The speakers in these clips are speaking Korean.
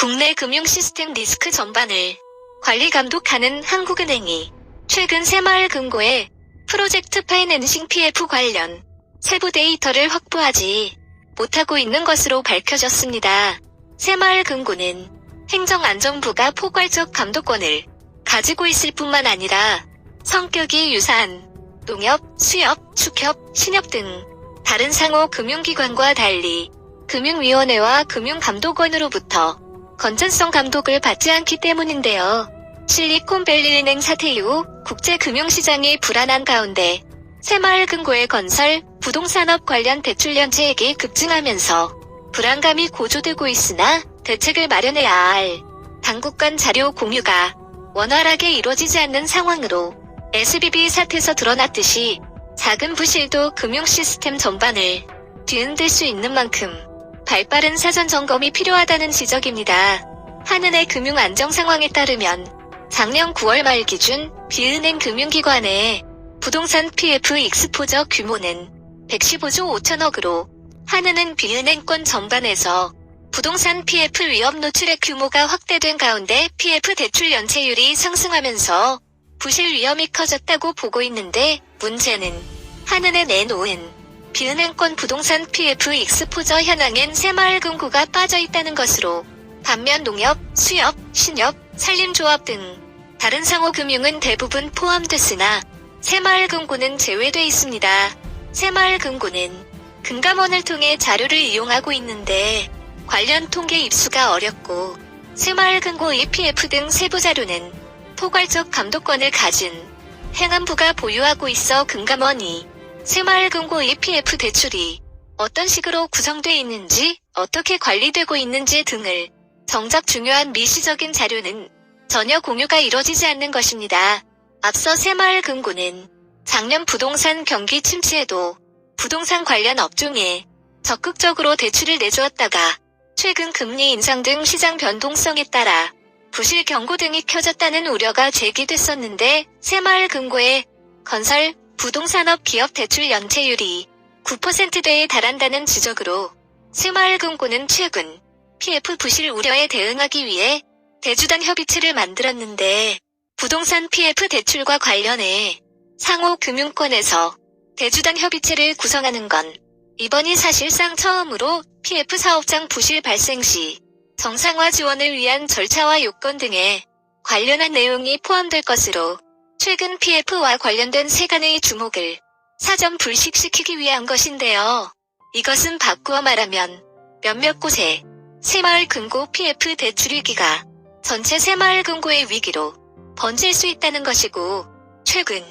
국내 금융 시스템 리스크 전반을 관리 감독하는 한국은행이 최근 새마을 금고에 프로젝트 파이낸싱 PF 관련 세부 데이터를 확보하지 못하고 있는 것으로 밝혀졌습니다. 새마을 금고는 행정안전부가 포괄적 감독권을 가지고 있을 뿐만 아니라 성격이 유사한 농협, 수협, 축협, 신협 등 다른 상호 금융기관과 달리 금융위원회와 금융감독원으로부터 건전성 감독을 받지 않기 때문인데요. 실리콘밸리은행 사태 이후 국제금융시장이 불안한 가운데 새마을 금고의 건설, 부동산업 관련 대출 연체액이 급증하면서 불안감이 고조되고 있으나 대책을 마련해야 할 당국 간 자료 공유가 원활하게 이루어지지 않는 상황으로 SBB 사태에서 드러났듯이 작은 부실도 금융 시스템 전반을 뒤흔들 수 있는 만큼 발빠른 사전 점검이 필요하다는 지적입니다. 한은의 금융 안정 상황에 따르면 작년 9월 말 기준 비은행 금융기관의 부동산 PF 익스포저 규모는 115조 5천억으로 한은은 비은행권 전반에서 부동산 PF 위험 노출의 규모가 확대된 가운데 PF 대출 연체율이 상승하면서 부실 위험이 커졌다고 보고 있는데 문제는 한은에 내놓은 비은행권 부동산 PF 익스포저 현황엔 새마을 금고가 빠져 있다는 것으로 반면 농협, 수협, 신협, 산림조합 등 다른 상호금융은 대부분 포함됐으나 새마을금고는 제외돼 있습니다. 새마을금고는 금감원을 통해 자료를 이용하고 있는데 관련 통계 입수가 어렵고 새마을금고 EPF 등 세부 자료는 포괄적 감독권을 가진 행안부가 보유하고 있어 금감원이 새마을금고 EPF 대출이 어떤 식으로 구성돼 있는지 어떻게 관리되고 있는지 등을 정작 중요한 미시적인 자료는 전혀 공유가 이뤄지지 않는 것입니다. 앞서 새마을금고는 작년 부동산 경기 침체에도 부동산 관련 업종에 적극적으로 대출을 내주었다가 최근 금리 인상 등 시장 변동성에 따라 부실 경고 등이 켜졌다는 우려가 제기됐었는데 새마을금고의 건설, 부동산업 기업 대출 연체율이 9%대에 달한다는 지적으로 새마을금고는 최근 PF 부실 우려에 대응하기 위해 대주단 협의체를 만들었는데 부동산 PF 대출과 관련해 상호 금융권에서 대주단 협의체를 구성하는 건 이번이 사실상 처음으로 PF 사업장 부실 발생 시 정상화 지원을 위한 절차와 요건 등에 관련한 내용이 포함될 것으로 최근 PF와 관련된 세간의 주목을 사전 불식시키기 위한 것인데요. 이것은 바꾸어 말하면 몇몇 곳에 새마을 금고 PF 대출 위기가 전체 새마을 금고의 위기로 번질 수 있다는 것이고 최근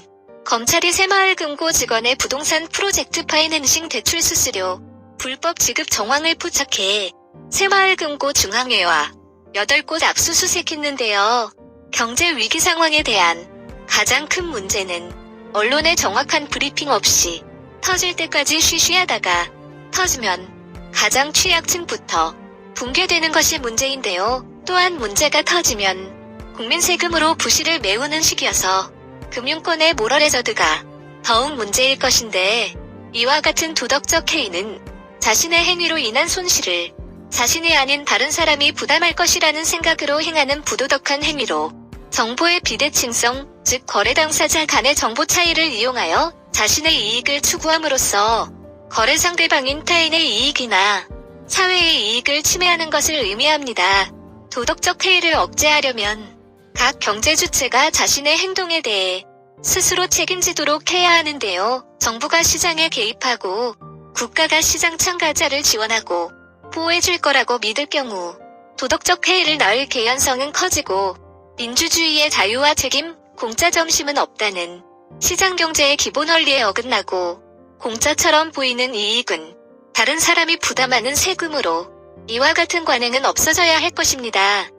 검찰이 새마을 금고 직원의 부동산 프로젝트 파이낸싱 대출 수수료 불법 지급 정황을 포착해 새마을 금고 중앙회와 8곳 압수수색했는데요. 경제 위기 상황에 대한 가장 큰 문제는 언론의 정확한 브리핑 없이 터질 때까지 쉬쉬하다가 터지면 가장 취약층부터 붕괴되는 것이 문제인데요. 또한 문제가 터지면 국민 세금으로 부실을 메우는 시기여서 금융권의 모럴해저드가 더욱 문제일 것인데 이와 같은 도덕적 해이는 자신의 행위로 인한 손실을 자신이 아닌 다른 사람이 부담할 것이라는 생각으로 행하는 부도덕한 행위로 정보의 비대칭성, 즉 거래 당사자 간의 정보 차이를 이용하여 자신의 이익을 추구함으로써 거래 상대방인 타인의 이익이나 사회의 이익을 침해하는 것을 의미합니다. 도덕적 해이를 억제하려면 각 경제 주체가 자신의 행동에 대해 스스로 책임지도록 해야 하는데요. 정부가 시장에 개입하고 국가가 시장 참가자를 지원하고 보호해줄 거라고 믿을 경우 도덕적 해이를 낳을 개연성은 커지고 민주주의의 자유와 책임, 공짜 점심은 없다는 시장 경제의 기본 원리에 어긋나고 공짜처럼 보이는 이익은 다른 사람이 부담하는 세금으로 이와 같은 관행은 없어져야 할 것입니다.